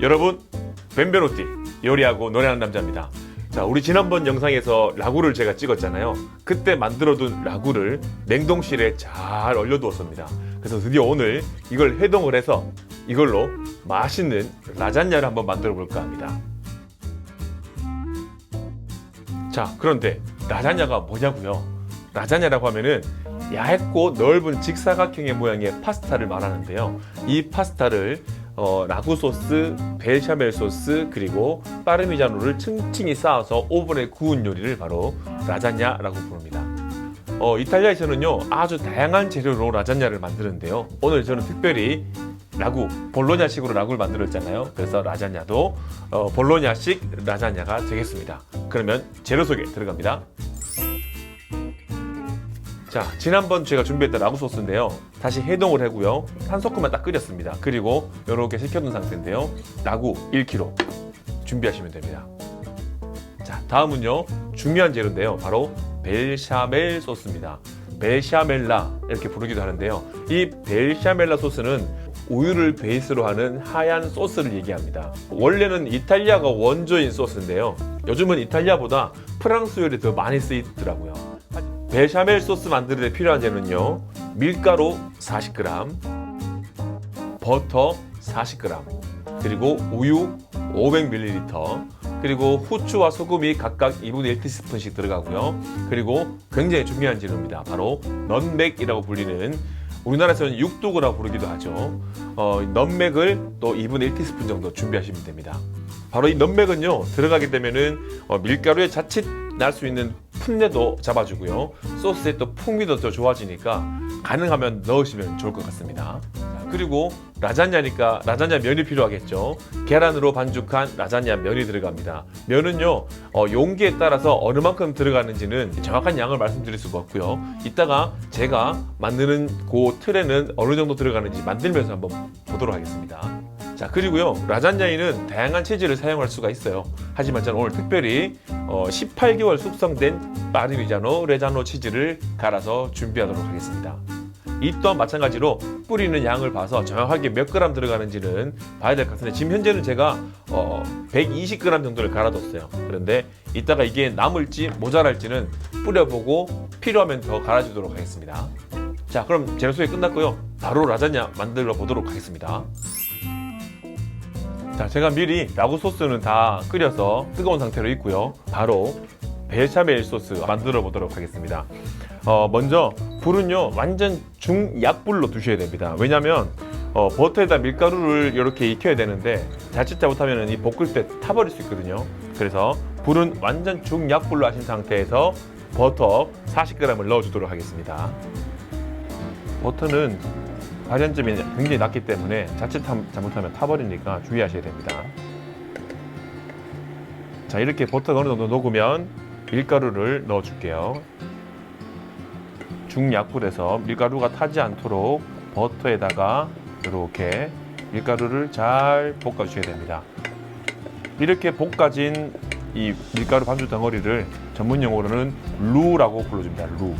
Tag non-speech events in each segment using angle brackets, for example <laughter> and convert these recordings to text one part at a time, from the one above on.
여러분 벤베노띠 요리하고 노래하는 남자입니다. 자, 우리 지난번 영상에서 라구를 제가 찍었잖아요. 그때 만들어둔 라구를 냉동실에 잘 얼려두었습니다. 그래서 드디어 오늘 이걸 해동을 해서 이걸로 맛있는 라자냐를 한번 만들어 볼까 합니다. 자, 그런데 라자냐가 뭐냐고요? 라자냐라고 하면은 얇고 넓은 직사각형의 모양의 파스타를 말하는데요. 이 파스타를 어, 라구 소스, 벨샤멜 소스, 그리고 파르미자노를 층층이 쌓아서 오븐에 구운 요리를 바로 라자냐라고 부릅니다. 어, 이탈리아에서는요 아주 다양한 재료로 라자냐를 만드는데요. 오늘 저는 특별히 라구 볼로냐식으로 라구를 만들었잖아요. 그래서 라자냐도 어, 볼로냐식 라자냐가 되겠습니다. 그러면 재료 소개 들어갑니다. 자, 지난번 제가 준비했던 라구 소스인데요. 다시 해동을 하고요. 한 소금만 딱 끓였습니다. 그리고 이렇게 식혀둔 상태인데요. 라구 1kg 준비하시면 됩니다. 자, 다음은요. 중요한 재료인데요. 바로 벨샤멜 소스입니다. 벨샤멜라 이렇게 부르기도 하는데요. 이 벨샤멜라 소스는 우유를 베이스로 하는 하얀 소스를 얘기합니다. 원래는 이탈리아가 원조인 소스인데요. 요즘은 이탈리아보다 프랑스 요리 더 많이 쓰이더라고요. 베샤멜 소스 만드는 데 필요한 재료는요. 밀가루 40g, 버터 40g, 그리고 우유 500ml, 그리고 후추와 소금이 각각 2분의 1티스푼씩 들어가고요. 그리고 굉장히 중요한 재료입니다. 바로 넌맥이라고 불리는 우리나라에서는 육두구라고 부르기도 하죠. 어, 넌맥을 또 2분의 1티스푼 정도 준비하시면 됩니다. 바로 이 넌맥은요 들어가게 되면은 어, 밀가루에 자칫 날 수 있는 풋내도 잡아주고요 소스의 또 풍미도 더 좋아지니까 가능하면 넣으시면 좋을 것 같습니다. 자, 그리고 라자냐니까 라자냐 면이 필요하겠죠. 계란으로 반죽한 라자냐 면이 들어갑니다. 면은요 어, 용기에 따라서 어느 만큼 들어가는지는 정확한 양을 말씀드릴 수가 없고요. 이따가 제가 만드는 그 틀에는 어느 정도 들어가는지 만들면서 한번 보도록 하겠습니다. 자 그리고요 라자냐에는 다양한 치즈를 사용할 수가 있어요. 하지만 저는 오늘 특별히 어, 18개월 숙성된 파르미자노 레자노 치즈를 갈아서 준비하도록 하겠습니다. 이 또한 마찬가지로 뿌리는 양을 봐서 정확하게 몇 그램 들어가는지는 봐야 될 것 같은데 지금 현재는 제가 어, 120g 정도를 갈아뒀어요. 그런데 이따가 이게 남을지 모자랄지는 뿌려보고 필요하면 더 갈아주도록 하겠습니다. 자 그럼 재료 소개 끝났고요. 바로 라자냐 만들어 보도록 하겠습니다 자, 제가 미리 라구 소스는 다 끓여서 뜨거운 상태로 있고요. 바로 베샤멜 소스 만들어 보도록 하겠습니다. 어, 먼저 불은요 완전 중약불로 두셔야 됩니다. 왜냐하면 어, 버터에다 밀가루를 이렇게 익혀야 되는데 자칫 잘못하면 이 볶을 때 타버릴 수 있거든요. 그래서 불은 완전 중약불로 하신 상태에서 버터 40g을 넣어주도록 하겠습니다. 버터는 발연점이 굉장히 낮기 때문에 자칫 잘못하면 타버리니까 주의하셔야 됩니다. 자 이렇게 버터가 어느 정도 녹으면 밀가루를 넣어줄게요. 중약불에서 밀가루가 타지 않도록 버터에다가 이렇게 밀가루를 잘 볶아주셔야 됩니다. 이렇게 볶아진 이 밀가루 반죽 덩어리를 전문 용어로는 루라고 불러줍니다. 루.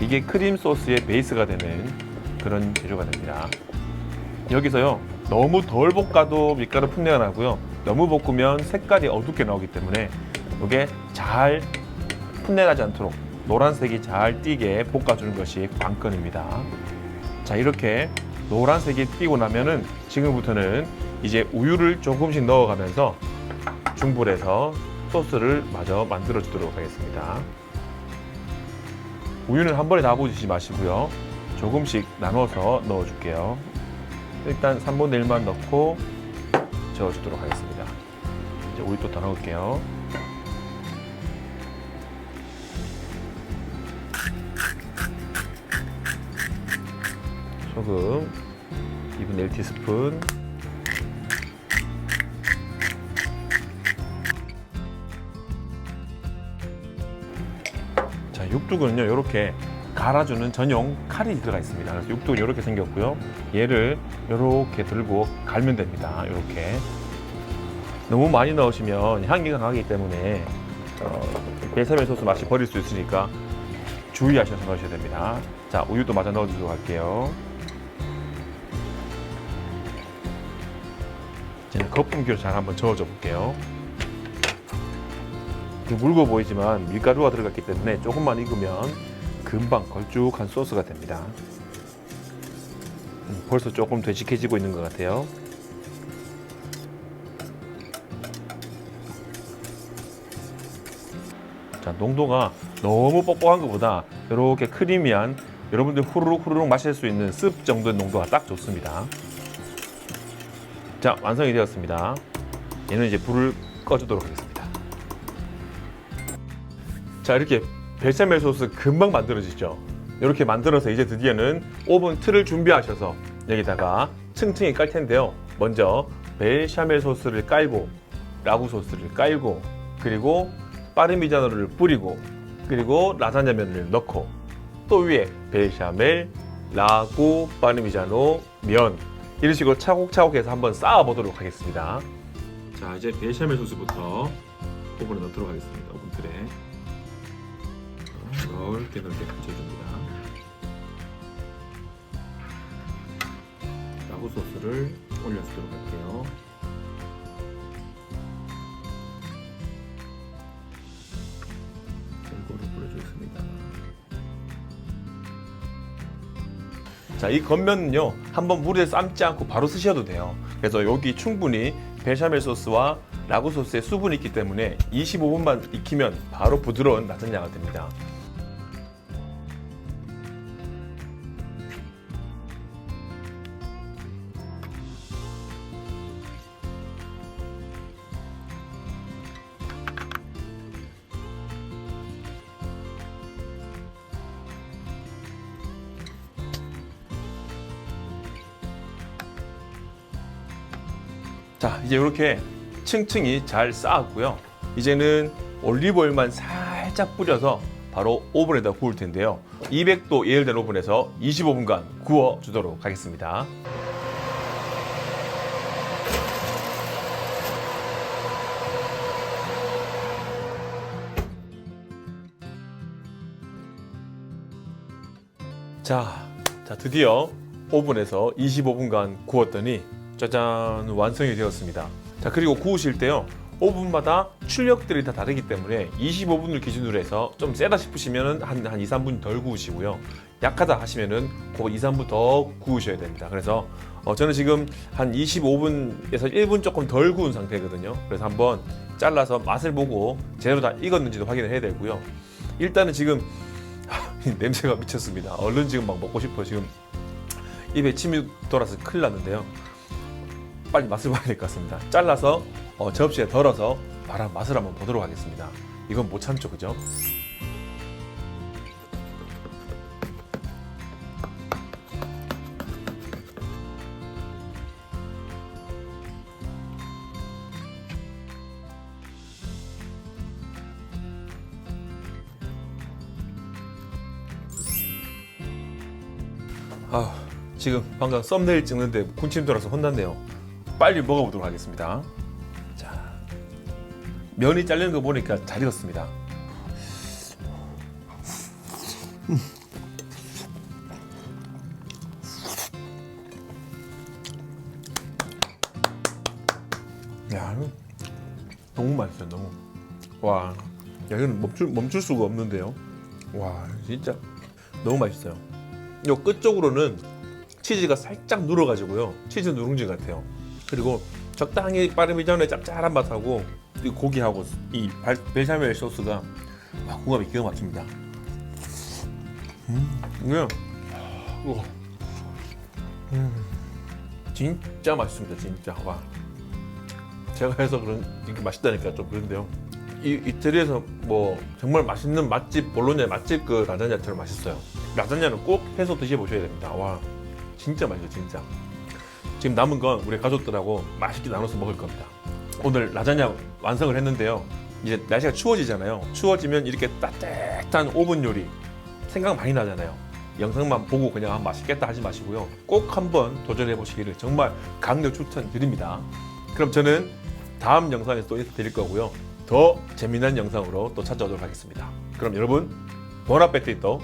이게 크림 소스의 베이스가 되는 그런 재료가 됩니다. 여기서요 너무 덜 볶아도 밀가루 풋내가 나고요 너무 볶으면 색깔이 어둡게 나오기 때문에 이게 잘 풋내 나지 않도록 노란색이 잘 띄게 볶아주는 것이 관건입니다. 자 이렇게 노란색이 띄고 나면은 지금부터는 이제 우유를 조금씩 넣어가면서 중불에서 소스를 마저 만들어 주도록 하겠습니다. 우유는 한 번에 다 부으시지 마시고요. 조금씩 나눠서 넣어줄게요. 일단 3분의 1만 넣고 저어주도록 하겠습니다. 이제 또더 넣을게요. 소금 2분의 1티스푼 자 육두는요 이렇게 갈아주는 전용 칼이 들어가 있습니다. 그래서 육두는 이렇게 생겼고요. 얘를 이렇게 들고 갈면 됩니다. 이렇게 너무 많이 넣으시면 향기가 나기 때문에 어, 베사멜 소스 맛이 버릴 수 있으니까 주의하셔서 넣으셔야 됩니다. 자 우유도 마저 넣어주도록 할게요. 이제 거품기로 잘 한번 저어줘 볼게요. 좀 묽어 보이지만 밀가루가 들어갔기 때문에 조금만 익으면 금방 걸쭉한 소스가 됩니다. 음, 벌써 조금 되직해지고 있는 것 같아요. 자, 농도가 너무 뻑뻑한 것보다 이렇게 크리미한 여러분들 후루룩 후루룩 마실 수 있는 습 정도의 농도가 딱 좋습니다. 자, 완성이 되었습니다. 얘는 이제 불을 꺼주도록 하겠습니다. 자, 이렇게 베샤멜 소스 금방 만들어지죠. 이렇게 만들어서 이제 드디어는 오븐 틀을 준비하셔서 여기다가 층층이 깔 텐데요. 먼저 베샤멜 소스를 깔고 라구 소스를 깔고 그리고 파르미자노를 뿌리고 그리고 라자냐 면을 넣고 또 위에 베샤멜, 라구, 파르미자노, 면 이런 식으로 차곡차곡 해서 한번 쌓아 보도록 하겠습니다. 자, 이제 베샤멜 소스부터 오븐에 넣도록 하겠습니다. 오븐 틀에 넓게 넓게 붙여줍니다. 라구 소스를 올려주도록 할게요. 골고루 뿌려주겠습니다. 자, 이 겉면은요, 한번 물에 삶지 않고 바로 쓰셔도 돼요. 그래서 여기 충분히 베샤멜 소스와 라구 소스에 수분이 있기 때문에 25분만 익히면 바로 부드러운 라자냐가 됩니다. 자, 이제 이렇게 층층이 잘 쌓았고요. 이제는 올리브오일만 살짝 뿌려서 바로 오븐에다 구울 텐데요. 200도 예열된 오븐에서 25분간 구워 주도록 하겠습니다. 자, 자 드디어 오븐에서 25분간 구웠더니 짜잔 완성이 되었습니다. 자 그리고 구우실 때요 오븐마다 출력들이 다 다르기 때문에 25분을 기준으로 해서 좀 세다 싶으시면은 한, 한 2, 3분 덜 구우시고요 약하다 하시면은 그 2, 3분 더 구우셔야 됩니다. 그래서 어, 저는 지금 한 25분에서 1분 조금 덜 구운 상태거든요. 그래서 한번 잘라서 맛을 보고 제대로 다 익었는지도 확인을 해야 되고요. 일단은 지금 <laughs> 냄새가 미쳤습니다. 얼른 지금 막 먹고 싶어 지금 입에 침이 돌아서 큰일 났는데요. 빨리 맛을 봐야 될 것 같습니다. 잘라서 어, 접시에 덜어서 바로 맛을 한번 보도록 하겠습니다. 이건 못 참죠, 그죠? 아, 지금 방금 썸네일 찍는데 군침 돌아서 혼났네요. 빨리 먹어보도록 하겠습니다. 자, 면이 잘리는 거 보니까 잘 익었습니다. 야, 이거 너무 맛있어요. 너무. 와, 야, 이건 멈출 멈출 수가 없는데요. 와, 진짜 너무 맛있어요. 요 끝쪽으로는 치즈가 살짝 눌어가지고요. 치즈 누룽지 같아요. 그리고 적당히 파르미자노의 짭짤한 맛하고 이 고기하고 이 발- 베샤멜 소스가 와, 궁합이 기가 막힙니다. 음, 이게 우와. 음, 진짜 맛있습니다. 진짜 와. 제가 해서 그런 이렇게 맛있다니까 좀 그런데요. 이 이태리에서 뭐 정말 맛있는 맛집 볼로냐 맛집 그 라자냐처럼 맛있어요. 라자냐는 꼭 해서 드셔보셔야 됩니다. 와, 진짜 맛있어 진짜. 지금 남은 건 우리 가족들하고 맛있게 나눠서 먹을 겁니다. 오늘 라자냐 완성을 했는데요. 이제 날씨가 추워지잖아요. 추워지면 이렇게 따뜻한 오븐 요리 생각 많이 나잖아요. 영상만 보고 그냥 아, 맛있겠다 하지 마시고요. 꼭 한번 도전해 보시기를 정말 강력 추천드립니다. 그럼 저는 다음 영상에서 또 인사드릴 거고요. 더 재미난 영상으로 또 찾아오도록 하겠습니다. 그럼 여러분, 보나페티또